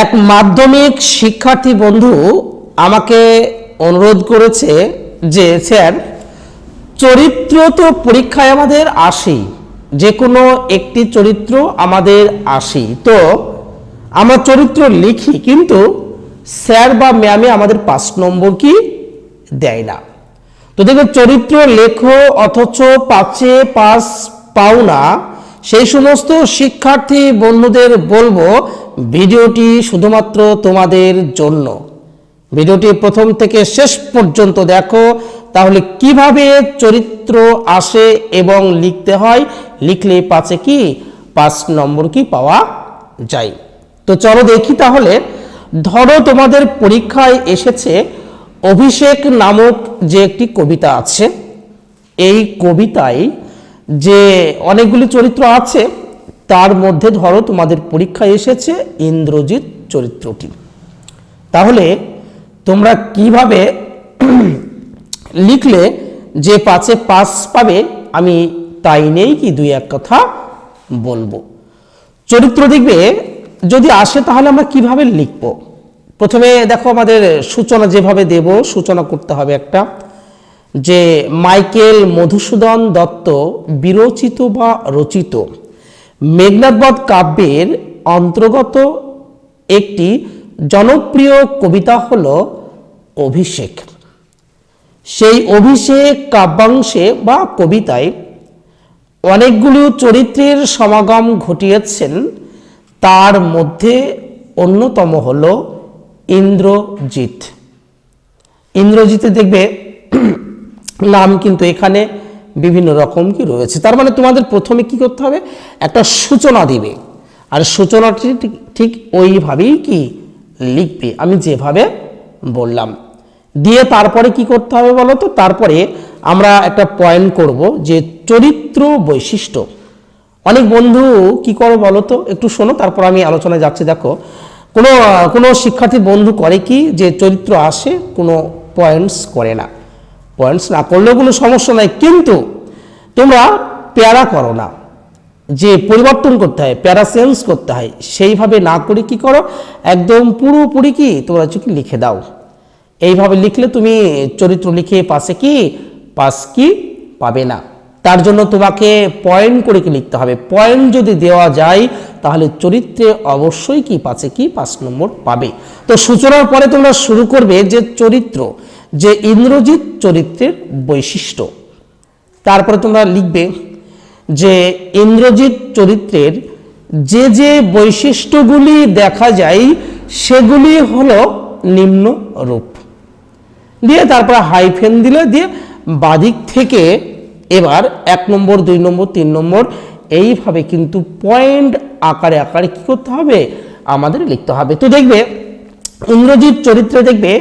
এক মাধ্যমিক শিক্ষার্থী বন্ধু আমাকে অনুরোধ করেছে যে, স্যার চরিত্র তো পরীক্ষায় আমাদের আসেই যে কোনো একটি চরিত্র আমাদের আসেই তো, আমরা চরিত্র লিখি, কিন্তু স্যার বা ম্যামে আমাদের পাঁচ নম্বর কি দেয় না। তো দেখবে চরিত্র লেখো, অথচ পাঁচে পাস পাও না। সেই সমস্ত শিক্ষার্থী বন্ধুদের বলব, ভিডিওটি শুধুমাত্র তোমাদের জন্য। ভিডিওটি প্রথম থেকে শেষ পর্যন্ত দেখো, তাহলে কীভাবে চরিত্র আসে এবং লিখতে হয়, লিখলে পাঁচে কি, পাঁচ নম্বর কি পাওয়া যায়। তো চলো দেখি তাহলে, ধরো তোমাদের পরীক্ষায় এসেছে অভিষেক নামক যে একটি কবিতা আছে। এই কবিতায় যে অনেকগুলি চরিত্র আছে, তার মধ্যে ধরো তোমাদের পরীক্ষায় এসেছে ইন্দ্রজিৎ চরিত্রটি। তাহলে তোমরা কীভাবে লিখলে যে পাঁচে পাস পাবে, আমি তাই নেই কি দুই এক কথা বলব। চরিত্র দেখবে, যদি আসে তাহলে আমরা কীভাবে লিখব? প্রথমে দেখো আমাদের সূচনা যেভাবে দেব, সূচনা করতে হবে একটা। যে মাইকেল মধুসূদন দত্ত বিরচিত বা রচিত। মেঘনাথবধ কাব্যের অন্তর্গত একটি জনপ্রিয় কবিতা হল অভিষেক। সেই অভিষেক কাব্যাংশে বা কবিতায় অনেকগুলো চরিত্রের সমাগম ঘটিয়েছেন। তার মধ্যে অন্যতম হল ইন্দ্রজিৎ। ইন্দ্রজিতে দেখবে নাম কিন্তু এখানে বিভিন্ন রকম কি রয়েছে। তার মানে তোমাদের প্রথমে কি করতে হবে? একটা সূচনা দিবে। আর সূচনাটি ঠিক- ওইভাবেই কি লিখবে? আমি যেভাবে বললাম। দিয়ে তারপরে কি করতে হবে বলো তো? তারপরে আমরা একটা পয়েন্ট করব যে চরিত্র বৈশিষ্ট্য। অনেক বন্ধু কি করো বলো তো? একটু শোনো, তারপর আমি আলোচনায় যাচ্ছি। দেখো, কোনো কোনো শিক্ষার্থী বন্ধু করে কি যে চরিত্র আসে, কোনো পয়েন্টস করে না। পয়েন্টস না করলেও কোনো সমস্যা নাই, কিন্তু তোমরা প্যারা করো না। যে পরিবর্তন করতে হয়, প্যারা চেঞ্জ করতে হয়, সেইভাবে না করে কি করো, একদম পুরোপুরি কি তোমরা হচ্ছে কি লিখে দাও। এইভাবে লিখলে তুমি চরিত্র লিখে পাশে কি পাস কি পাবে না। তার জন্য তোমাকে পয়েন্ট করে কি লিখতে হবে। পয়েন্ট যদি দেওয়া যায়, তাহলে চরিত্রে অবশ্যই কি পাচ্ছে কি পাঁচ নম্বর পাবে। তো সূচনার পরে তোমরা শুরু করবে যে চরিত্র যে ইন্দ্রজিৎ চরিত্রের বৈশিষ্ট্য। তারপরে তোমরা লিখবে যে ইন্দ্রজিৎ চরিত্রের যে যে বৈশিষ্ট্যগুলি দেখা যায়, সেগুলি হলো নিম্ন রূপ। দিয়ে তারপর হাইফেন দিলে দিয়ে বাদিক থেকে এবার এক নম্বর, দুই নম্বর, তিন নম্বর, এইভাবে কিন্তু পয়েন্ট আকারে আকারে কি করতে হবে? আমাদের লিখতে হবে। তো দেখবে, ইন্দ্রজিৎ চরিত্রে দেখবে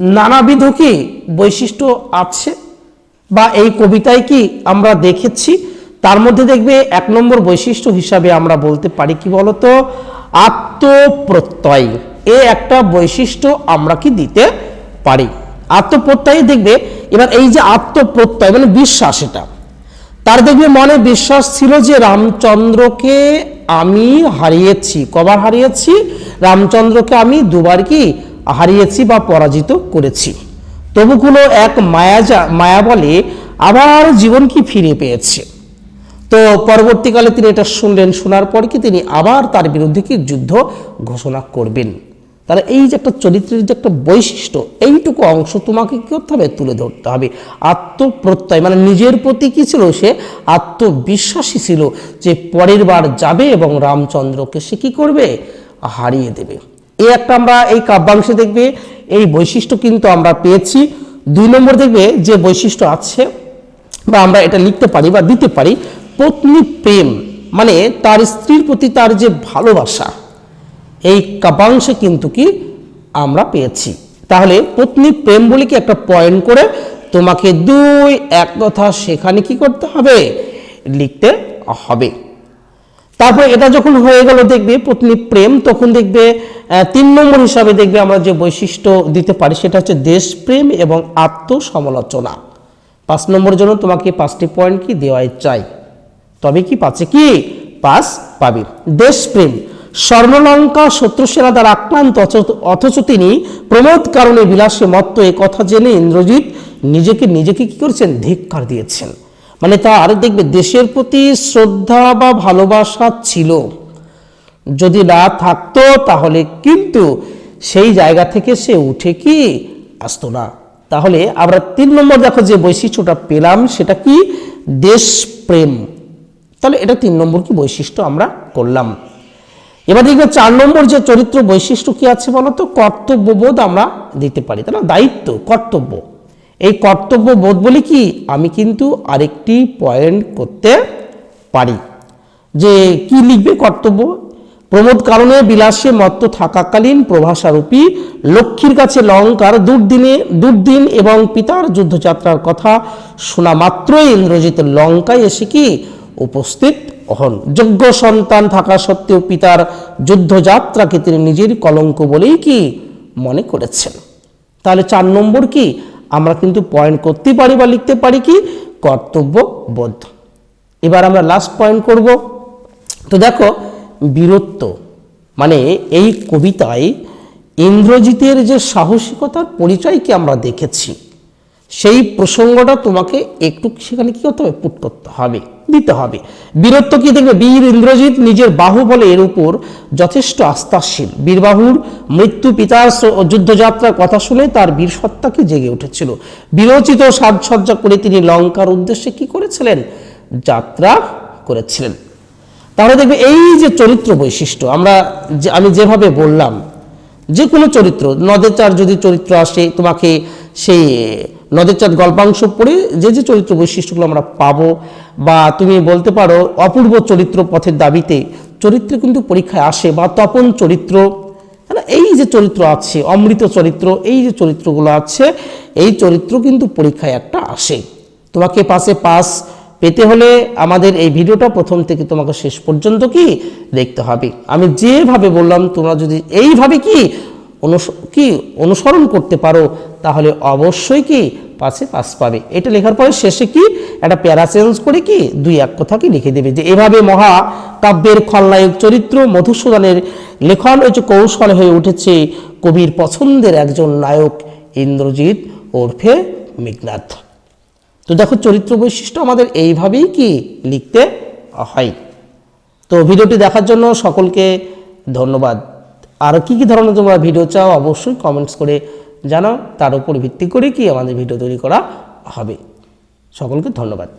নানাবিধ কি বৈশিষ্ট্য আছে? বা এই কবিতায় কি আমরা দেখেছি? তার মধ্যে দেখবে এক নম্বর বৈশিষ্ট্য হিসাবে আমরা বলতে পারি কি বলতো? আত্মপ্রত্যয়। এ একটা বৈশিষ্ট্য আমরা কি দিতে পারি? আত্মপ্রত্যয় দেখবে, এবার এই যে আত্মপ্রত্যয় মানে বিশ্বাস এটা। তার দেখবে মনে বিশ্বাস ছিল যে রামচন্দ্রকে আমি হারিয়েছি। কবার হারিয়েছি? রামচন্দ্রকে আমি দুবার কি হারিয়েছি বা পরাজিত করেছি। তবু কোনো এক মায়া যা- মায়া বলে আবার জীবন কি ফিরে পেয়েছে? তো পরবর্তীকালে তিনি এটা শুনলেন, শোনার পর কি তিনি আবার তার বিরুদ্ধে কি যুদ্ধ ঘোষণা করবেন? তাহলে এই যে একটা চরিত্রের যে একটা বৈশিষ্ট্য, এইটুকু অংশ তোমাকে কী করতে হবে? তুলে ধরতে হবে। আত্মপ্রত্যয় মানে নিজের প্রতি কী ছিল সে? আত্মবিশ্বাসী ছিল যে পরের বার যাবে এবং রামচন্দ্রকে সে কী করবে? হারিয়ে দেবে। এই একটা আমরা এই কাব্যাংশে দেখবে, এই বৈশিষ্ট্য কিন্তু আমরা পেয়েছি। দুই নম্বর দেখবে যে বৈশিষ্ট্য আছে, বা আমরা এটা লিখতে পারি বা দিতে পারি, পত্নী প্রেম মানে তার স্ত্রীর প্রতি তার যে ভালোবাসা, এই কাব্যাংশে কিন্তু কি আমরা পেয়েছি। তাহলে পত্নী প্রেম বলে কি একটা পয়েন্ট করে, তোমাকে দুই এক কথা সেখানে কি করতে হবে? লিখতে হবে। তারপর এটা যখন হয়ে গেল দেখবে পত্নী প্রেম, তখন দেখবে তিন নম্বর হিসাবে দেখবে আমরা যে বৈশিষ্ট্য দিতে পারি সেটা হচ্ছে দেশপ্রেম এবং আত্মসমালোচনা। পাঁচ নম্বরের জন্য তোমাকে পাঁচটি পয়েন্ট কি দেওয়াই চাই। তবে কি পাচ্ছে কি? পাস পাবে। দেশপ্রেম। স্বর্ণলঙ্কা শত্রুসেনা দ্বারা আক্রান্ত অথচ- তিনি প্রমোদ কারণে বিলাসে মত্ত। এ কথা জেনে ইন্দ্রজিৎ নিজেকে নিজেকে কি করেছেন? ধিক্কার দিয়েছেন। মানে তার দেখবে, দেশের প্রতি শ্রদ্ধা বা ভালোবাসা ছিল। যদি না থাকতো, তাহলে কিন্তু সেই জায়গা থেকে সে উঠে কি আসতো না। তাহলে আমরা তিন নম্বর দেখো যে বৈশিষ্ট্যটা পেলাম, সেটা কি? দেশপ্রেম। তাহলে এটা তিন নম্বর কি বৈশিষ্ট্য আমরা করলাম। এবার দেখবে চার নম্বর যে চরিত্র বৈশিষ্ট্য কি আছে বলতো? কর্তব্যবোধ আমরা দিতে পারি। না দায়িত্ব, কর্তব্য। এই কর্তব্যবোধ বলি কি, আমি কিন্তু আরেকটি পয়েন্ট করতে পারি। যে কি লিখবে কর্তব্য? প্রমোদ কারণে বিলাসে মত্ত থাকাকালীন প্রভাসারূপী লক্ষ্মীর কাছে লঙ্কার দুর্দিনে, দুর্দিন এবং পিতার যুদ্ধযাত্রার কথা শোনা মাত্রই ইন্দ্রজিৎ লঙ্কায় এসে কি উপস্থিত হন। যোগ্য সন্তান থাকা সত্ত্বেও পিতার যুদ্ধযাত্রাকে তিনি নিজের কলঙ্ক বলেই কি মনে করেছেন। তাহলে চার নম্বর কি? আমরা কিন্তু পয়েন্ট করতে পারি বা লিখতে পারি কি? কর্তব্য বোধ এবার আমরা লাস্ট পয়েন্ট করব। তো দেখো, বীরত্ব মানে এই কবিতায় ইন্দ্রজিতের যে সাহসিকতার পরিচয়কে আমরা দেখেছি, সেই প্রসঙ্গটা তোমাকে একটু সেখানে কি করতে হবে? পুট করতে হবে। হবে। বীরত্ব কি দেখবে? বীর ইন্দ্রজিৎ নিজের বাহুবলে এর উপর যথেষ্ট আস্থাশীল। বীরবাহুর মৃত্যু, পিতার যুদ্ধযাত্রার কথা শুনে তার বীর সত্তাকে জেগে উঠেছিল। বিরচিত সাজসজ্জা করে তিনি লঙ্কার উদ্দেশ্যে কি করেছিলেন? যাত্রা করেছিলেন। তাহলে দেখবে এই যে চরিত্র বৈশিষ্ট্য, আমরা যে আমি যেভাবে বললাম, যে কোনো চরিত্র নদের চার যদি চরিত্র আসে, তোমাকে সেই নদের চাঁদ গল্পাংশ পড়ে যে যে চরিত্র বৈশিষ্ট্যগুলো আমরা পাবো বা তুমি বলতে পারো অপূর্ব চরিত্র পথের দাবিতে, চরিত্র কিন্তু পরীক্ষায় আসে বা তপন চরিত্র হ্যাঁ এই যে চরিত্র আছে, অমৃত চরিত্র, এই যে চরিত্রগুলো আছে, এই চরিত্র কিন্তু পরীক্ষায় একটা আসে। তোমাকে পাশে পাস পেতে হলে আমাদের এই ভিডিওটা প্রথম থেকে তোমাকে শেষ পর্যন্ত কি দেখতে হবে। আমি যেভাবে বললাম, তোমরা যদি এইভাবে কি অনুস- কি অনুসরণ করতে পারো তাহলে অবশ্যই কি পাশে পাস পাবে। এটা লেখার পরে শেষে কি? একটা প্যারা চেঞ্জ করে কি দুই এক কথা কি লিখে দেবে যে, এভাবে মহা কাব্যের খলনায়ক চরিত্র মধুসূদনের লেখন যে কৌশল হয়ে উঠেছে, কবির পছন্দের একজন নায়ক ইন্দ্রজিৎ ওরফে মেঘনাথ। তো দেখো চরিত্র বৈশিষ্ট্য আমাদের এইভাবেই কি লিখতে হয়। তো ভিডিওটি দেখার জন্য সকলকে ধন্যবাদ। আর কি কি ধরনের তোমরা ভিডিও চাও অবশ্যই কমেন্টস করে জানাও তার উপর ভিত্তি করে কি আমাদের ভিডিও তৈরি করা হবে। সকলকে ধন্যবাদ।